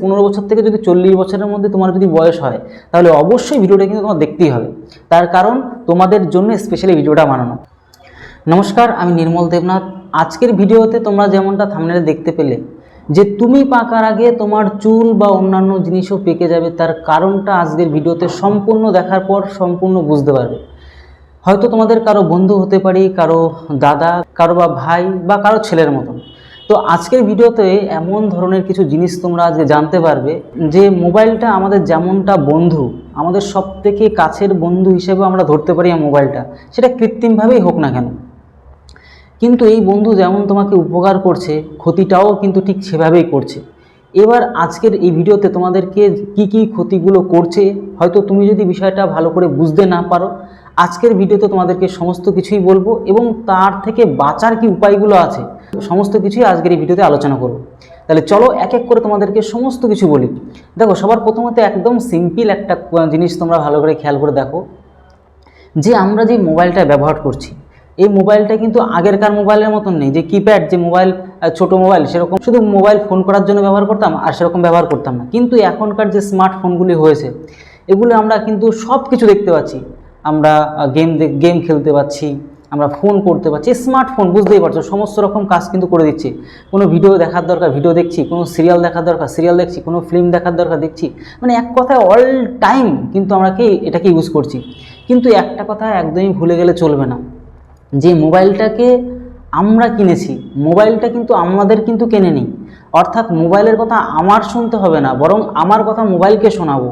পনেরো বছর থেকে যদি চল্লিশ বছরের মধ্যে তোমার যদি বয়স হয়, তাহলে অবশ্যই ভিডিওটা কিন্তু তোমার দেখতেই হবে। তার কারণ তোমাদের জন্য স্পেশালি ভিডিওটা বানানো। নমস্কার, আমি নির্মল দেবনাথ। আজকের ভিডিওতে তোমরা যেমনটা থামনেলে দেখতে পেলে, যে তুমি পাকার আগে তোমার চুল বা অন্যান্য জিনিসও পেকে যাবে, তার কারণটা আজকের ভিডিওতে সম্পূর্ণ দেখার পর সম্পূর্ণ বুঝতে পারবে। হয়তো তোমাদের কারও বন্ধু হতে পারি, কারও দাদা, কারও বা ভাই বা কারও ছেলের মতন। তো আজকের ভিডিওতে এমন ধরনের কিছু জিনিস তোমরা আজকে জানতে পারবে যে মোবাইলটা আমাদের যেমনটা বন্ধু, আমাদের সব থেকে কাছের বন্ধু হিসেবে আমরা ধরতে পারি মোবাইলটা। সেটা কৃত্রিমভাবেই হোক না কেন। কিন্তু এই বন্ধু যেমন তোমাকে উপকার করছে, ক্ষতিটাও কিন্তু ঠিক সেভাবেই করছে। এবার আজকের এই ভিডিওতে তোমাদেরকে কি কি ক্ষতিগুলো করছে, হয়তো তুমি যদি বিষয়টা ভালো করে বুঝতে না পারো আজকের ভিডিওতে তোমাদেরকে সমস্ত কিছুই বলব এবং তার থেকে বাঁচার কি উপায়গুলো আছে, সমস্ত কিছুই আজকের এই ভিডিওতে আলোচনা করব। তাহলে চলো এক এক করে তোমাদেরকে সমস্ত কিছু বলি। দেখো, সবার প্রথমত একদম সিম্পল একটা জিনিস তোমরা ভালো করে খেয়াল করে দেখো। যে আমরা যে মোবাইলটা ব্যবহার করছি, এই মোবাইলটা কিন্তু আগেরকার মোবাইলের মতন নেই। যে কিপ্যাড যে মোবাইল ছোট মোবাইল, সেরকম শুধু মোবাইল ফোন করার জন্য ব্যবহার করতাম আর সেরকম ব্যবহার করতাম না। কিন্তু এখনকার যে স্মার্টফোনগুলি হয়েছে, এগুলো আমরা কিন্তু সব কিছু দেখতে পাচ্ছি। আমরা গেম গেম খেলতে পাচ্ছি আমরা ফোন করতে পারছি স্মার্টফোন বুঝতেই পারছ, সমস্ত রকম কাজ কিন্তু করে দিচ্ছে। কোনো ভিডিও দেখার দরকার ভিডিও দেখছি, কোনো সিরিয়াল দেখার দরকার সিরিয়াল দেখছি, কোনো ফিল্ম দেখার দরকার, দেখছি। মানে এক কথায় অল টাইম কিন্তু আমরা কি, এটাকে ইউজ করছি। কিন্তু একটা কথা একদমই ভুলে গেলে চলবে না। যে মোবাইলটাকে আমরা কিনেছি, মোবাইলটা কিন্তু আমাদের কিন্তু কেনে নিই। অর্থাৎ মোবাইলের কথা আমার শুনতে হবে না, বরং আমার কথা মোবাইলকে শোনাবো।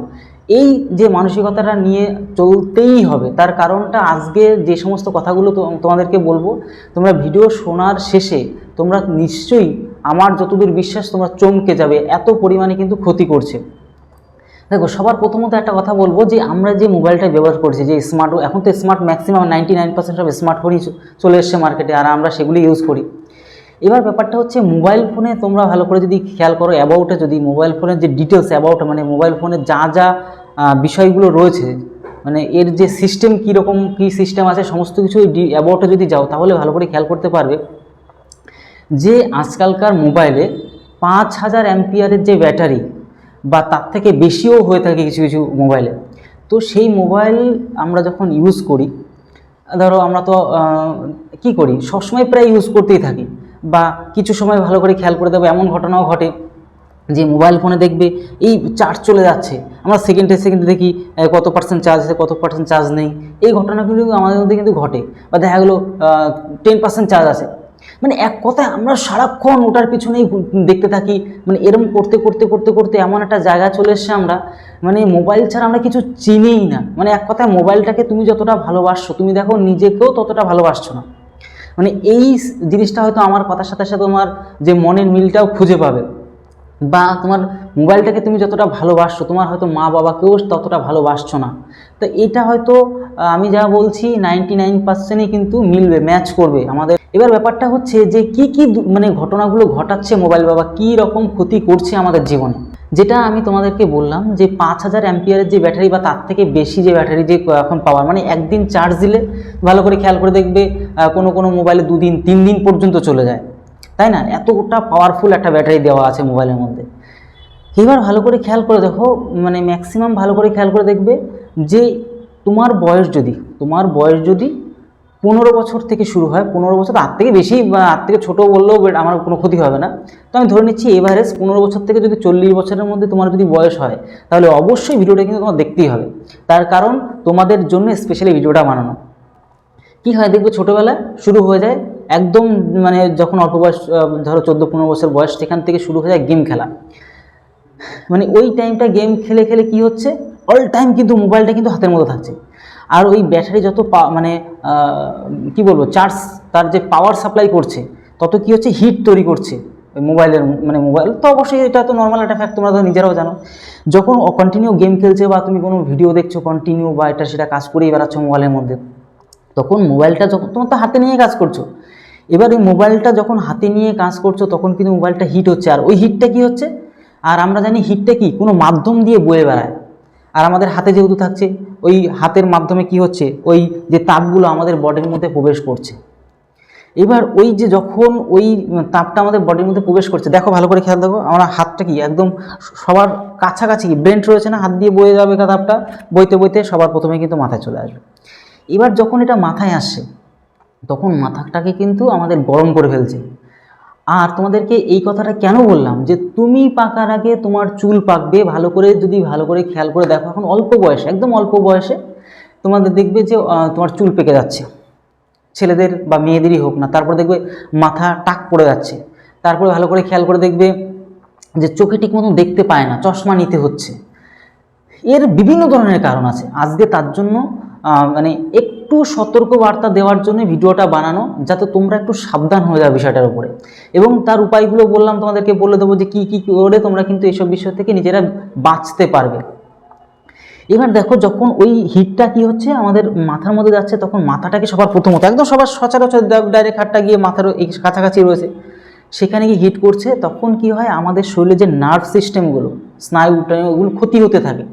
এই যে মানসিকতাটা নিয়ে চলতেই হবে, তার কারণটা আজকে যে সমস্ত কথাগুলো তোমাদেরকে বলব, তোমরা ভিডিও শোনার শেষে তোমরা নিশ্চয়ই আমার যতদূর বিশ্বাস তোমরা চমকে যাবে, এত পরিমাণে কিন্তু ক্ষতি করছে। দেখো, সবার প্রথমত একটা কথা বলব যে আমরা যে মোবাইলটা ব্যবহার করছি, যে স্মার্ট এখন তো smart maximum ninety nine percent সব স্মার্টফোনই চলে এসছে মার্কেটে আর আমরা সেগুলি ইউজ করি। এবার ব্যাপারটা হচ্ছে মোবাইল ফোনে তোমরা ভালো করে যদি খেয়াল করো অ্যাবাউটে যদি মোবাইল ফোনের যে ডিটেলস অ্যাবাউট মানে মোবাইল ফোনের যা যা বিষয়গুলো রয়েছে মানে এর যে সিস্টেম কীরকম, কী সিস্টেম আছে, সমস্ত কিছু অ্যাবাউটে যদি যাও, তাহলে ভালো করে খেয়াল করতে পারবে যে আজকালকার মোবাইলে পাঁচ হাজার অ্যাম্পিয়ারের যে ব্যাটারি বা তার থেকে বেশিও হয়ে থাকে কিছু কিছু মোবাইলে তো সেই মোবাইল আমরা যখন ইউজ করি, ধরো আমরা তো কি করি? সবসময় প্রায় ইউজ করতেই থাকি। বা কিছু সময় ভালো করে খেয়াল করে দেবো এমন ঘটনাও ঘটে যে মোবাইল ফোনে দেখবে এই চার্জ চলে যাচ্ছে। আমরা সেকেন্ডে সেকেন্ডে দেখি কত পার্সেন্ট চার্জ আছে, কত পার্সেন্ট চার্জ নেই। এই ঘটনাগুলো আমাদের মধ্যে কিন্তু ঘটে বা দেখা গেলো টেন পার্সেন্ট চার্জ আছে। মানে এক কথায় আমরা সারাক্ষণ ওটার পিছনেই দেখতে থাকি। মানে এরম করতে করতে করতে করতে এমন একটা জায়গা চলে এসছে আমরা মানে মোবাইল ছাড়া আমরা কিছু চিনিই না। মানে এক কথায় মোবাইলটাকে তুমি যতটা ভালোবাসছো, তুমি দেখো নিজেকেও ততটা ভালোবাসছো না। মানে এই জিনিসটা হয়তো আমার কথার সাথে সাথে তোমার যে মনের মিলটাও খুঁজে পাবে। বা তোমার মোবাইলটাকে তুমি যতটা ভালোবাসছো, তোমার হয়তো মা বাবাকেও ততটা ভালোবাসছো না। তো এটা হয়তো আমি যা বলছি নাইনটি নাইন পার্সেন্টই কিন্তু মিলবে ম্যাচ করবে আমাদের এবার ব্যাপারটা হচ্ছে যে কি কি মানে ঘটনাগুলো ঘটাচ্ছে মোবাইল বাবা, কী রকম ক্ষতি করছে আমাদের জীবনে? যেটা আমি তোমাদেরকে বললাম যে পাঁচ হাজার অ্যাম্পিয়ারের যে ব্যাটারি বা তার থেকে বেশি যে ব্যাটারি যে এখন পাওয়ার মানে একদিন চার্জ দিলে ভালো করে খেয়াল করে দেখবে কোনো কোনো মোবাইলে দুদিন, তিন দিন পর্যন্ত চলে যায়। তাই না? এতটা পাওয়ারফুল একটা ব্যাটারি দেওয়া আছে মোবাইলের মধ্যে। এবার ভালো করে খেয়াল করে দেখো মানে ম্যাক্সিমাম ভালো করে খেয়াল করে দেখবে যে তোমার বয়স যদি, তোমার বয়স যদি পনেরো বছর থেকে শুরু হয়, পনেরো বছর তার থেকে বেশি তার থেকে ছোটো বললেও আমার কোনো ক্ষতি হবে না। তো আমি ধরে নিচ্ছি এভারেজ পনেরো বছর থেকে যদি চল্লিশ বছরের মধ্যে তোমার যদি বয়স হয়, তাহলে অবশ্যই ভিডিওটা কিন্তু তোমার দেখতেই হবে। তার কারণ তোমাদের জন্য স্পেশালি ভিডিওটা বানানো। কি হয় দেখবে ছোটোবেলায় শুরু হয়ে যায়, একদম মানে যখন অল্প বয়স ধরো চোদ্দ পনেরো বছর বয়স সেখান থেকে শুরু হয়ে যায় গেম খেলা। মানে ওই টাইমটা গেম খেলে খেলে কি হচ্ছে? অল টাইম কিন্তু মোবাইলটা কিন্তু হাতের মতো থাকছে। আর ওই ব্যাটারি যত মানে কি বলব চার্জ তার যে পাওয়ার সাপ্লাই করছে, তত কি হচ্ছে হিট তৈরি করছে ওই মোবাইলের মানে মোবাইল তো অবশ্যই এটা তো নর্মাল একটা ফ্যাক্ট তোমরা তো নিজেরাও জানো। যখন কন্টিনিউ গেম খেলছে বা তুমি কোনো ভিডিও দেখছ কন্টিনিউ বা এটা সেটা কাজ করেই বেড়াচ্ছ মোবাইলের মধ্যে, তখন মোবাইলটা যখন, তোমার তো হাতে নিয়ে কাজ করছ। এবার এই মোবাইলটা যখন হাতে নিয়ে কাজ করছ, তখন কিন্তু মোবাইলটা হিট হচ্ছে। আর ওই হিটটা কি হচ্ছে? আর আমরা জানি হিটটা কি? কোনো মাধ্যম দিয়ে বয়ে বেড়ায়। আর আমাদের হাতে যেহেতু থাকছে, ওই হাতের মাধ্যমে কি হচ্ছে? ওই যে তাপগুলো আমাদের বডির মধ্যে প্রবেশ করছে। এবার ওই যে যখন ওই তাপটা আমাদের বডির মধ্যে প্রবেশ করছে, দেখো ভালো করে খেয়াল দেখো, আমরা হাতটা কি একদম সবার কাছাকাছি ব্রেন্ট রয়েছে না? হাত দিয়ে বয়ে যাবে তাপটা? বইতে বইতে সবার প্রথমে কিন্তু মাথায় চলে আসবে। এবার যখন এটা মাথায় আসছে, তখন মাথাটাকে কিন্তু আমাদের গরম করে ফেলছে। আর তোমাদেরকে এই কথাটা কেন বললাম? যে তুমি পাকার আগে তোমার চুল পাকবে, ভালো করে যদি ভালো করে খেয়াল করে দেখো, এখন অল্প বয়সে, একদম অল্প বয়সে, তোমাদের দেখবে যে তোমার চুল পেকে যাচ্ছে। ছেলেদের বা মেয়েদেরই হোক না, তারপর দেখবে মাথা টাক পড়ে যাচ্ছে। তারপরে ভালো করে খেয়াল করে দেখবে যে চোখে ঠিক মতো দেখতে পায় না, চশমা নিতে হচ্ছে। এর বিভিন্ন ধরনের কারণ আছে। আজকে তার জন্য মানে একটু সতর্ক বার্তা দেওয়ার জন্য ভিডিওটা বানানো যাতে তোমরা একটু সাবধান হয়ে যাও বিষয়টার উপরে। এবং তার উপায়গুলো বললাম, তোমাদেরকে বলে দেবো যে কী কী করে তোমরা কিন্তু এইসব বিষয় থেকে নিজেরা বাঁচতে পারবে। এবার দেখো, যখন ওই হিটটা কি হচ্ছে, আমাদের মাথার মধ্যে যাচ্ছে, তখন মাথাটাকে সবার প্রথমত, একদম সবার সচরাচর ডাইরেক্ট হাটটা গিয়ে মাথার এই কাছাকাছি রয়েছে, সেখানে গিয়ে হিট করছে, তখন কি হয়, আমাদের শরীরে যে নার্ভ সিস্টেমগুলো, স্নায়ু ওগুলো ক্ষতি হতে থাকে।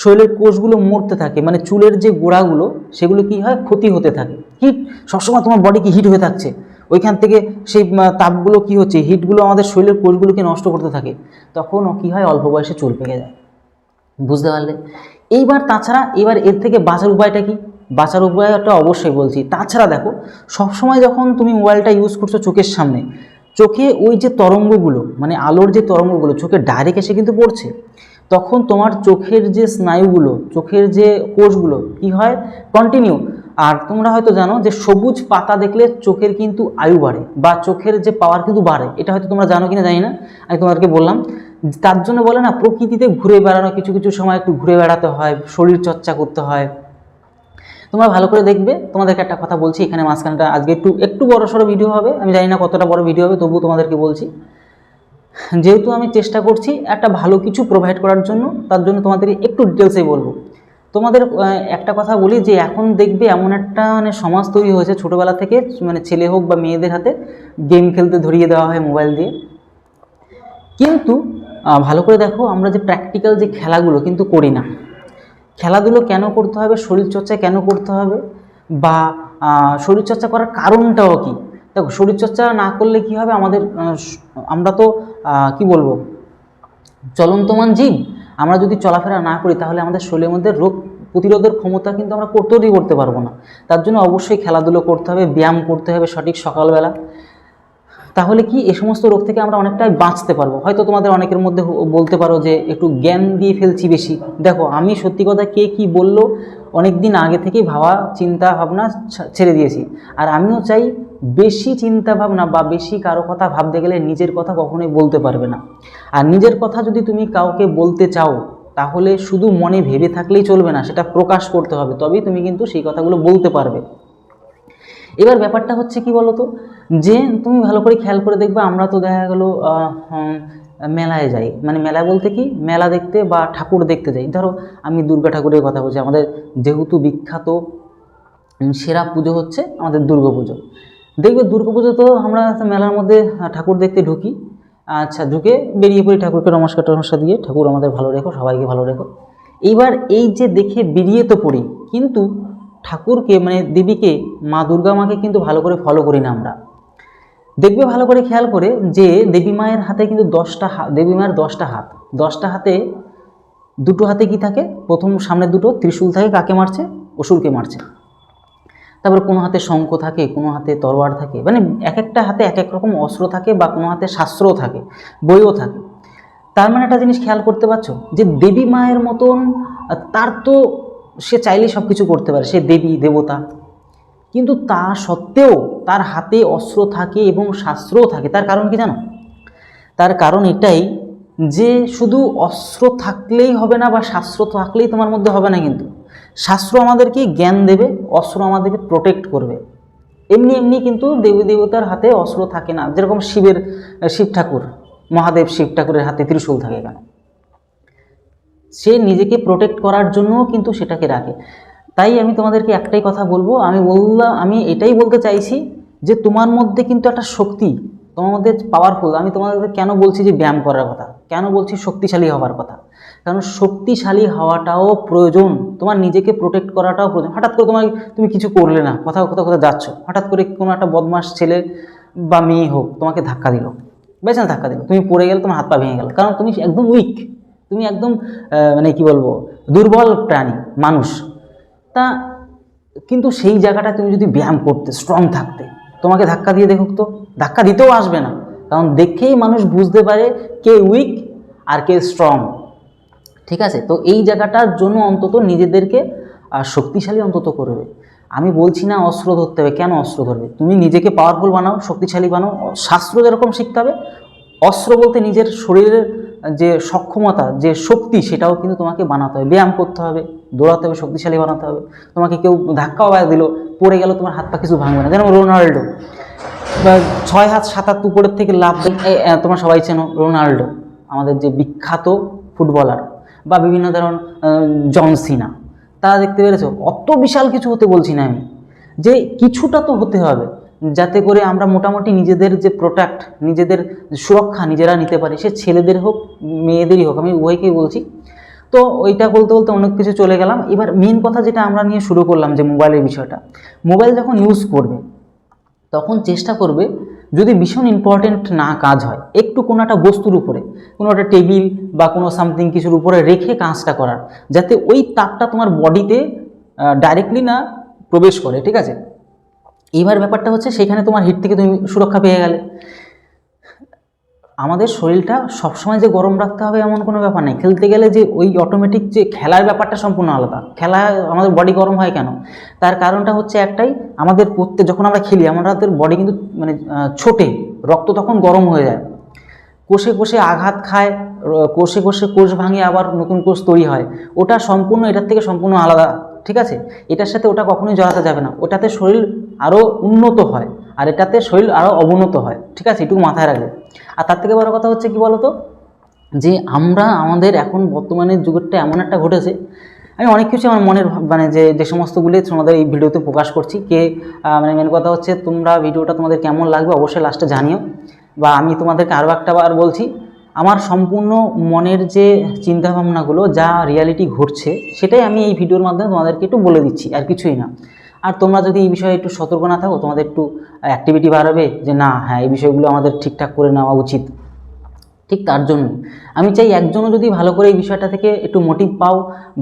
শরীরের কোষগুলো মরতে থাকে মানে চুলের যে গোড়াগুলো, সেগুলো কি হয়? ক্ষতি হতে থাকে। হিট সবসময় তোমার বডি কি হিট হয়ে থাকছে। ওইখান থেকে সেই তাপগুলো কি হচ্ছে? হিটগুলো আমাদের শরীরের কোষগুলোকে নষ্ট করতে থাকে। তখন কি হয়? অল্প বয়সে চুল পেকে যায়। বুঝতে পারলে? এইবার তাছাড়া, এবার এর থেকে বাঁচার উপায়টা কি? বাঁচার উপায়টা অবশ্যই বলছি। তাছাড়া দেখো, সবসময় যখন তুমি মোবাইলটা ইউজ করছ চোখের সামনে, চোখে ওই যে তরঙ্গগুলো মানে আলোর যে তরঙ্গগুলো, চোখে ডাইরেক্ট এসে কিন্তু পড়ছে। তখন তোমার চোখের যে স্নায়ুগুলো, চোখের যে কোষগুলো, কি হয়? কন্টিনিউ আর তোমরা হয়তো জানো যে সবুজ পাতা দেখলে চোখের কিন্তু আয়ু বাড়ে বা চোখের যে পাওয়ার কিন্তু বাড়ে। এটা হয়তো তোমরা জানো কিনা জানি না, আমি তোমাদেরকে বললাম। তার জন্য বলে না, প্রকৃতিতে ঘুরে বেড়ানো, কিছু কিছু সময় একটু ঘুরে বেড়াতে হয়, শরীর চর্চা করতে হয়। তোমরা ভালো করে দেখবে। তোমাদেরকে একটা কথা বলছি, এখানে মাঝখানটা আজকে একটু একটু বড় সড়ো ভিডিও হবে। আমি জানি না কতটা বড় ভিডিও হবে, তবুও তোমাদেরকে বলছি। যেহেতু আমি চেষ্টা করছি একটা ভালো কিছু প্রোভাইড করার জন্য, তার জন্য তোমাদের একটু ডিটেলসে বলব। তোমাদের একটা কথা বলি যে এখন দেখবে এমন একটা মানে সমাজ তৈরি হয়েছে ছোটোবেলা থেকে মানে ছেলে হোক বা মেয়েদের হাতে গেম খেলতে ধরিয়ে দেওয়া হয় মোবাইল দিয়ে। কিন্তু ভালো করে দেখো আমরা যে প্র্যাকটিক্যাল যে খেলাগুলো কিন্তু করি না। খেলাধুলো কেন করতে হবে শরীরচর্চা কেন করতে হবে, বা শরীরচর্চা করার কারণটাও কি? দেখো শরীরচর্চা না করলে কি হবে? আমাদের আমরা তো কি বলব? চলন্তমান জীব। আমরা যদি চলাফেরা না করি, তাহলে আমাদের শরীরের মধ্যে রোগ প্রতিরোধের ক্ষমতা কিন্তু আমরা তৈরি করতে পারব না। তার জন্য অবশ্যই খেলাধুলো করতে হবে, ব্যায়াম করতে হবে সঠিক সকালবেলা। তাহলে কি এ সমস্ত রোগ থেকে আমরা অনেকটাই বাঁচতে পারব? হয়তো তোমাদের অনেকের মধ্যে বলতে পারো যে একটু জ্ঞান দিয়ে ফেলছি বেশি। দেখো, আমি সত্যি কথা কে কি বলল অনেক দিন আগে থেকেই ভাবা, চিন্তা, ভাবনা ছেড়ে দিয়েছি। আর আমিও চাই বেশি চিন্তা ভাবনা বা বেশি কারও কথা ভাবতে গেলে নিজের কথা কখনোই বলতে পারবে না। আর নিজের কথা যদি তুমি কাউকে বলতে চাও, তাহলে শুধু মনে ভেবে থাকলেই চলবে না, সেটা প্রকাশ করতে হবে, তবেই তুমি কিন্তু সেই কথাগুলো বলতে পারবে। এবার ব্যাপারটা হচ্ছে কি বলতো? যে তুমি ভালো করে খেয়াল করে দেখবে, আমরা তো দেখা গেলো মেলায় যাই। মানে মেলা বলতে কি? মেলা দেখতে বা ঠাকুর দেখতে যাই। ধরো, আমি দুর্গা ঠাকুরের কথা বলছি, আমাদের যেহেতু বিখ্যাত সেরা পুজো হচ্ছে আমাদের দুর্গা পুজো। দেখবে দুর্গা পুজো তো আমরা মেলার মধ্যে ঠাকুর দেখতে ঢুকি। আচ্ছা ঢুকে বেরিয়ে পড়ি ঠাকুরকে নমস্কার টমস্কার দিয়ে। ঠাকুর আমাদের ভালো রেখো, সবাইকে ভালো রেখো। এইবার এই যে দেখে বেরিয়ে তো পড়ি, কিন্তু ঠাকুরকে মানে দেবীকে, মা দুর্গা মাকে কিন্তু ভালো করে ফলো করি না আমরা। দেখবে ভালো করে খেয়াল করে যে দেবী মায়ের হাতে কিন্তু দশটা হাত দেবী মায়ের দশটা হাত। দশটা হাতে দুটো হাতে কি থাকে? প্রথম সামনে দুটো, ত্রিশূল থাকে, কাকে মারছে? অসুরকে মারছে। তারপর কোনো হাতে শঙ্খ থাকে, কোনো হাতে তরোয়ার থাকে মানে এক একটা হাতে এক এক রকম অস্ত্র থাকে বা কোনো হাতে শাস্ত্রও থাকে, বইও থাকে। তার মানে একটা জিনিস খেয়াল করতে পারছ যে দেবী মায়ের মতন তার তো সে চাইলেই সব কিছু করতে পারে, সে দেবী, দেবতা। কিন্তু তা সত্ত্বেও তার হাতে অস্ত্র থাকে এবং শাস্ত্রও থাকে। তার কারণ কি জানো? তার কারণ এটাই যে শুধু অস্ত্র থাকলেই হবে না বা শাস্ত্র থাকলেই তোমার মধ্যে হবে না কিন্তু। শাস্ত্র আমাদেরকে জ্ঞান দেবে, অস্ত্র আমাদেরকে প্রোটেক্ট করবে। এমনি এমনি কিন্তু দেবী দেবতার হাতে অস্ত্র থাকে না। যেরকম শিবের, শিব ঠাকুর, মহাদেব শিব ঠাকুরের হাতে ত্রিশূল থাকে কেন? সে নিজেকে প্রোটেক্ট করার জন্যও কিন্তু সেটাকে রাখে। তাই আমি তোমাদেরকে একটাই কথা বলব, আমি বললাম আমি এটাই বলতে চাইছি যে তোমার মধ্যে কিন্তু একটা শক্তি তোমার মধ্যে পাওয়ারফুল আমি তোমাদেরকে কেন বলছি যে ব্যায়াম করার কথা? কেন বলছি শক্তিশালী হওয়ার কথা? কারণ শক্তিশালী হওয়াটাও প্রয়োজন। তোমার নিজেকে প্রোটেক্ট করাটাও প্রয়োজন। হঠাৎ করে তোমার তুমি কিছু করলে না, কোথাও কোথাও কোথাও যাচ্ছ। হঠাৎ করে কোনো একটা বদমাস ছেলে বা মেয়ে হোক তোমাকে ধাক্কা দিল। বেশ না ধাক্কা দিল। তুমি পড়ে গেলে, তোমার হাত পা ভেঙে গেল। কারণ তুমি একদম উইক তুমি একদম মানে কি বলব? দুর্বল প্রাণী, মানুষ। তা কিন্তু সেই জায়গাটা তুমি যদি ব্যায়াম করতে স্ট্রং থাকতে, তোমাকে ধাক্কা দিয়ে দেখুক তো। ধাক্কা দিতেও আসবে না। কারণ দেখেই মানুষ বুঝতে পারে কে উইক আর কে স্ট্রং ঠিক আছে? তো এই জায়গাটার জন্য অন্তত নিজেদেরকে শক্তিশালী অন্তত করবে আমি বলছি না অস্ত্র ধরতে হবে। কেন অস্ত্র ধরবে? তুমি নিজেকে পাওয়ারফুল বানাও, শক্তিশালী বানাও। শাস্ত্র যেরকম শিখতে হবে, অস্ত্র বলতে নিজের শরীরের যে সক্ষমতা, যে শক্তি, সেটাও কিন্তু তোমাকে বানাতে হবে। ব্যায়াম করতে হবে, দৌড়াতে হবে, শক্তিশালী বানাতে হবে। তোমাকে কেউ ধাক্কাও দিল, পড়ে গেল, তোমার হাত পা কিছু ভাঙবে না। যেমন রোনাল্ডো। ছয় হাত, সাত হাত উপরের থেকে লাভ তোমরা সবাই চেনো রোনাল্ডো, আমাদের যে বিখ্যাত ফুটবলার বা বিভিন্ন ধরনের জন সিনা। তারা দেখতে পেরেছ? অত বিশাল কিছু হতে বলছি না আমি। যে কিছুটা তো হতে হবে, যাতে করে আমরা মোটামুটি নিজেদের যে প্রোটেক্ট নিজেদের সুরক্ষা নিজেরা নিতে পারি, সে ছেলেদের হোক, মেয়েদেরই হোক, আমি উভয়কেই বলছি। তো ওইটা বলতে বলতে অনেক কিছু চলে গেলাম। এবার মেন কথা যেটা আমরা নিয়ে শুরু করলাম যে মোবাইলের বিষয়টা। মোবাইল যখন ইউজ করবে তখন চেষ্টা করবে যদি ভীষণ ইম্পর্টেন্ট না কাজ হয়, একটু কোনো একটা বস্তুর উপরে, কোনো একটা টেবিল বা কোনো সামথিং কিছুর উপরে রেখে কাজটা করার, যাতে ওই তাপটা তোমার বডিতে ডাইরেক্টলি না প্রবেশ করে, ঠিক আছে? এইবার ব্যাপারটা হচ্ছে সেখানে তোমার হিট থেকে তুমি সুরক্ষা পেয়ে গেলে। আমাদের শরীরটা সবসময় যে গরম রাখতে হবে এমন কোনো ব্যাপার নেই। খেলতে গেলে যে ওই অটোমেটিক যে খেলার ব্যাপারটা সম্পূর্ণ আলাদা। খেলা আমাদের বডি গরম হয় কেন? তার কারণটা হচ্ছে একটাই, আমাদের প্রত্যেক যখন আমরা খেলি আমাদের বডি কিন্তু মানে ছোটে, রক্ত তখন গরম হয়ে যায়। কোষে কোষে আঘাত খায় কোষে কোষে কোষ ভাঙে, আবার নতুন কোষ তৈরি হয়। ওটা সম্পূর্ণ এটার থেকে সম্পূর্ণ আলাদা, ঠিক আছে? এটার সাথে ওটা কখনোই জড়াতে যাবে না। ওটাতে শরীর আরও উন্নত হয়। আর এটাতে শরীর আরও অবনত হয়। ঠিক আছে? এটুকু মাথায় রাখবে। আর তার থেকে বড় কথা হচ্ছে কি বলতো? যে আমরা, আমাদের এখন বর্তমানের যুগেরটা এমন একটা ঘটেছে, আমি অনেক কিছু আমার মনের মানে যে যে সমস্তগুলি তোমাদের এই ভিডিওতে প্রকাশ করছি, কে মানে মেন কথা হচ্ছে তোমরা ভিডিওটা তোমাদের কেমন লাগবে অবশ্যই লাস্টে জানিও। বা আমি তোমাদেরকে আরও একটা বার বলছি, আমার সম্পূর্ণ মনের যে চিন্তাভাবনাগুলো, যা রিয়ালিটি ঘটছে, সেটাই আমি এই ভিডিওর মাধ্যমে তোমাদেরকে একটু বলে দিচ্ছি, আর কিছুই না। আর তোমরা যদি এই বিষয়ে একটু সতর্ক না থাকো, তোমাদের একটু অ্যাক্টিভিটি বাড়াবে যে না হ্যাঁ এই বিষয়গুলো আমাদের ঠিকঠাক করে নেওয়া উচিত। ঠিক তার জন্য আমি চাই একজনও যদি ভালো করে এই বিষয়টা থেকে একটু মোটিভ পাও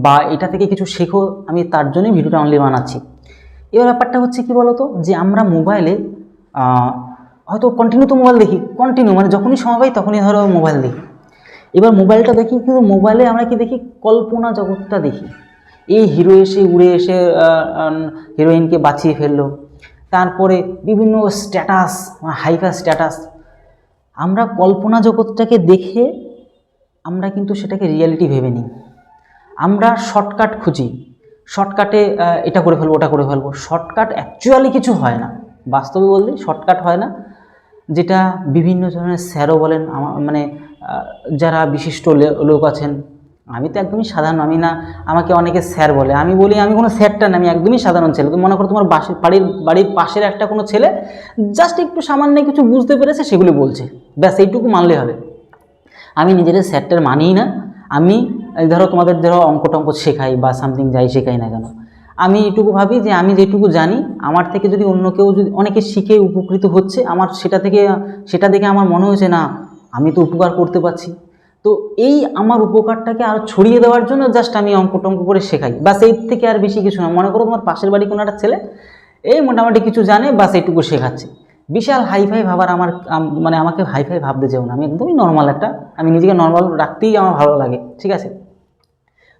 বা এটা থেকে কিছু শেখো, আমি তার জন্যই ভিডিওটা অনলি বানাচ্ছি। এবার ব্যাপারটা হচ্ছে কি বলতো? যে আমরা মোবাইলে হয়তো কন্টিনিউ তো মোবাইল দেখি কন্টিনিউ মানে যখনই সময় পাই তখনই ধরো মোবাইল দেখি। এবার মোবাইলটা দেখি, কিন্তু মোবাইলে আমরা কি দেখি? কল্পনা জগৎটা দেখি। এই হিরো এসে উড়ে এসে হিরোইনকে বাঁচিয়ে ফেলল। তারপরে বিভিন্ন স্ট্যাটাস হাইফাই স্ট্যাটাস আমরা কল্পনা জগৎটাকে দেখে আমরা কিন্তু সেটাকে রিয়ালিটি ভেবে নিই। আমরা শর্টকাট খুঁজি। শর্টকাটে এটা করে ফেলব, ওটা করে ফেলব। শর্টকাট অ্যাকচুয়ালি কিছু হয় না। বাস্তবে বলতে শর্টকাট হয় না। যেটা বিভিন্ন ধরনের স্যারও বলেন মানে যারা বিশিষ্ট লোক আছেন আমি তো একদমই সাধারণ, আমি না, আমাকে অনেকে স্যার বলে, আমি বলি, আমি কোনো স্যারটা না, আমি একদমই সাধারণ ছেলে। তুমি মনে করো তোমার বাসের বাড়ির বাড়ির পাশের একটা কোনো ছেলে জাস্ট একটু সামান্য কিছু বুঝতে পেরেছে, সেগুলি বলছে। ব্যাস, এইটুকু মানলে হবে। আমি নিজের স্যারটার মানিই না। আমি ধরো তোমাদের ধরো অঙ্ক টঙ্ক শেখাই বা সামথিং যাই শেখাই না কেন। আমি এটুকু ভাবি যে আমি যেটুকু জানি, আমার থেকে যদি অন্য কেউ যদি অনেকে শিখে উপকৃত হচ্ছে, আমার সেটা থেকে, সেটা দেখে আমার মনে হয়েছে, না, আমি তো উপকার করতে পারছি। তো এই আমার উপকারটাকে আরও ছড়িয়ে দেওয়ার জন্য জাস্ট আমি অঙ্ক টঙ্ক করে শেখাই। বাস এই থেকে আর বেশি কিছু না। মনে করো তোমার পাশের বাড়ি কোনো একটা ছেলে, এই মোটামুটি কিছু জানে বা এইটুকু শেখাচ্ছে। বিশাল হাইফাই ভাবার আমার মানে আমাকে হাইফাই ভাবতে চাও না। আমি একদমই নর্মাল একটা, আমি নিজেকে নর্মাল রাখতেই আমার ভালো লাগে, ঠিক আছে?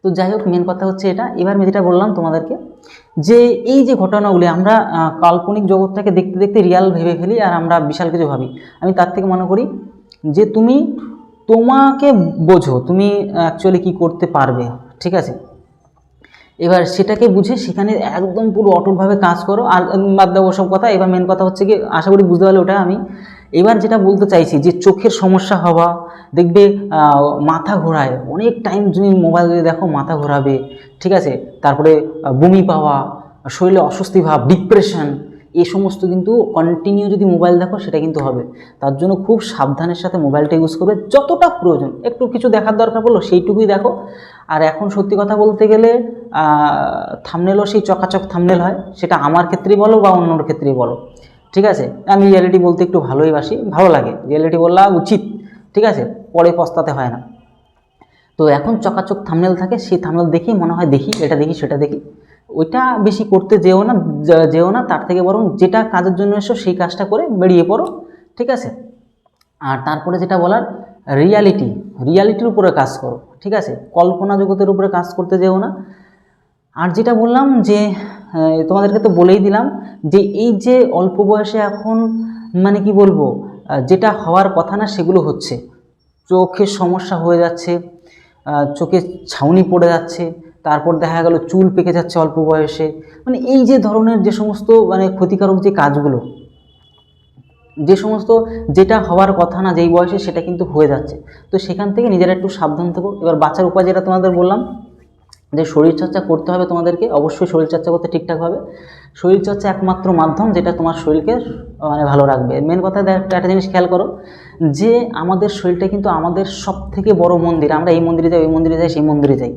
তো যাই হোক মেন কথা হচ্ছে এটা। এবার আমি যেটা বললাম তোমাদেরকে, যে এই যে ঘটনাগুলি আমরা কাল্পনিক জগৎটাকে দেখতে দেখতে রিয়াল ভেবে ফেলি আর আমরা বিশাল কিছু ভাবি। আমি তার থেকে মনে করি যে তুমি তোমাকে বোঝো তুমি অ্যাকচুয়ালি কি করতে পারবে, ঠিক আছে? এবার সেটাকে বুঝে সেখানে একদম পুরো অটলভাবে কাজ করো, আর বাদ দাও ওসব কথা, এবার মেন কথা হচ্ছে কি, আশা করি বুঝতে পারলে ওটা আমি। এবার যেটা বলতে চাইছি যে চোখের সমস্যা হওয়া, দেখবে মাথা ঘোরায়, অনেক টাইম তুমি মোবাইল যদি দেখো মাথা ঘোরাবে, ঠিক আছে? তারপরে বমি পাওয়া, শরীরে অস্বস্তি ভাব ডিপ্রেশন এই সমস্ত কিন্তু কন্টিনিউ যদি মোবাইল দেখো, সেটা কিন্তু হবে। তার জন্য খুব সাবধানের সাথে মোবাইলটা ইউজ করবে। যতটা প্রয়োজন, একটু কিছু দেখার দরকার পড়ল, সেইটুকুই দেখো। আর এখন সত্যি কথা বলতে গেলে থামনেলও সেই চকাচক থামনেল হয়। সেটা আমার ক্ষেত্রেই বলো বা অন্যর ক্ষেত্রেই বলো। ঠিক আছে? আমি রিয়ালিটি বলতে একটু ভালোই বাসি। ভালো লাগে। রিয়ালিটি বলা উচিত। ঠিক আছে? পরে পস্তাতে হয় না। তো এখন চকাচক থামনেল থাকে। সেই থামনেল দেখেই মনে হয় দেখি, এটা দেখি, সেটা দেখি। ওইটা বেশি করতে যেও না যেও না, তার থেকে বরং যেটা কাজের জন্য এসো, সেই কাজটা করে বেরিয়ে পড়ো, ঠিক আছে? আর তারপরে যেটা বলার রিয়ালিটি রিয়ালিটির উপরে কাজ করো, ঠিক আছে? কল্পনা জগতের উপরে কাজ করতে যেও না। আর যেটা বললাম যে তোমাদেরকে তো বলেই দিলাম যে, এই যে অল্প বয়সে এখন মানে কি বলব যেটা হওয়ার কথা না, সেগুলো হচ্ছে। চোখের সমস্যা হয়ে যাচ্ছে চোখে ছাউনি পড়ে যাচ্ছে তারপর দেখা গেল চুল পেকে যাচ্ছে অল্প বয়সে। মানে এই যে ধরনের যে সমস্ত মানে ক্ষতিকারক যে কাজগুলো, যে সমস্ত যেটা হওয়ার কথা না, যেই বয়সে সেটা কিন্তু হয়ে যাচ্ছে। তো সেখান থেকে নিজেরা একটু সাবধান থাকো। এবার বাঁচার উপায় যেটা তোমাদের বললাম, যে শরীরচর্চা করতে হবে তোমাদেরকে। অবশ্যই শরীরচর্চা করতে ঠিকঠাকভাবে শরীরচর্চা একমাত্র মাধ্যম যেটা তোমার শরীরকে মানে ভালো রাখবে। মেন কথা একটা জিনিস খেয়াল করো, যে আমাদের শরীরটা কিন্তু আমাদের সব থেকে বড় মন্দির। আমরা এই মন্দিরে যাই, ওই মন্দিরে যাই, সেই মন্দিরে যাই।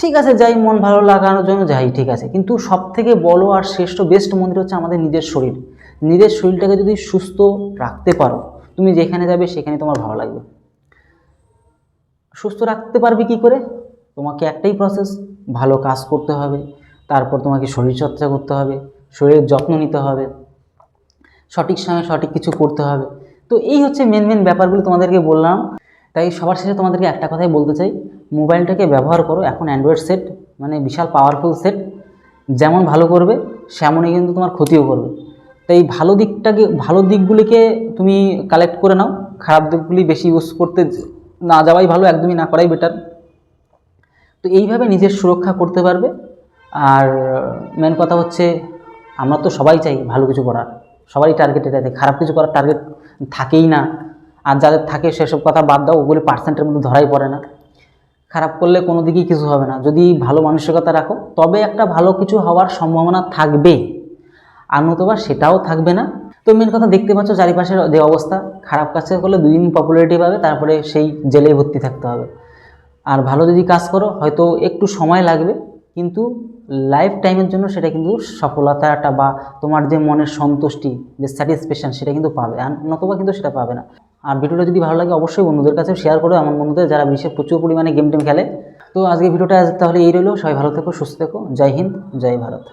ঠিক আছে, যাই মন ভালো লাগানোর জন্য যাই, ঠিক আছে। কিন্তু সব থেকে বড় আর শ্রেষ্ঠ বেস্ট মন্দির হচ্ছে আমাদের নিজের শরীর। নিজের শরীরটাকে যদি সুস্থ রাখতে পারো, তুমি যেখানে যাবে সেখানে তোমার ভালো লাগবে। সুস্থ রাখতে পারবে কি করে? তোমাকে একটাই প্রসেস ভালো কাজ করতে হবে, তারপর তোমাকে শরীরচর্চা করতে হবে, শরীরের যত্ন নিতে হবে, সঠিক সময়ে সঠিক কিছু করতে হবে। তো এই হচ্ছে মেন মেন ব্যাপারগুলো তোমাদেরকে বললাম। তাই সবার শেষে তোমাদেরকে একটা কথাই বলতে চাই মোবাইলটাকে ব্যবহার করো, এখন অ্যান্ড্রয়েড সেট মানে বিশাল পাওয়ারফুল সেট যেমন ভালো করবে, সেমনই কিন্তু তোমার ক্ষতিও করবে। তাই ভালো দিকটাকে, ভালো দিকগুলিকে তুমি কালেক্ট করে নাও, খারাপ দিকগুলি বেশি ইউজ করতে না যাওয়াই ভালো, একদমই না করাই বেটার তো এইভাবে নিজের সুরক্ষা করতে পারবে। আর মেন কথা হচ্ছে, আমরা তো সবাই চাই ভালো কিছু করার। সবারই টার্গেট এটা থাকে। খারাপ কিছু করার টার্গেট থাকেই না। আর যাদের থাকে সেসব কথা বাদ দাও, ওগুলি পার্সেন্টের মধ্যে ধরাই পড়ে না। খারাপ করলে কোনো দিকেই কিছু হবে না। যদি ভালো মানসিকতা রাখো, তবে একটা ভালো কিছু হওয়ার সম্ভাবনা থাকবে। আর নতুবা সেটাও থাকবে না। তো মেন কথা দেখতে পাচ্ছ চারিপাশের যে অবস্থা, খারাপ কাজ করলে দুই দিন পপুলারিটি পাবে, তারপরে সেই জেলেই ভর্তি থাকতে হবে। আর ভালো যদি কাজ করো, হয়তো একটু সময় লাগবে, কিন্তু লাইফ টাইমের জন্য সেটা কিন্তু সফলতাটা বা তোমার যে মনের সন্তুষ্টি, যে স্যাটিসফ্যাকশন সেটা কিন্তু পাবে। আর নতুবা কিন্তু সেটা পাবে না। আর ভিডিওটা যদি ভালো লাগে, অবশ্যই বন্ধুদের কাছে শেয়ার করো। এমন বন্ধুদের যারা বিশেষ প্রচুর পরিমাণে গেম টেম খেলে। তো আজকে ভিডিওটা তাহলে এই রইল। সবাই ভালো থেকো, সুস্থ থেকো। জয় হিন্দ, জয় ভারত।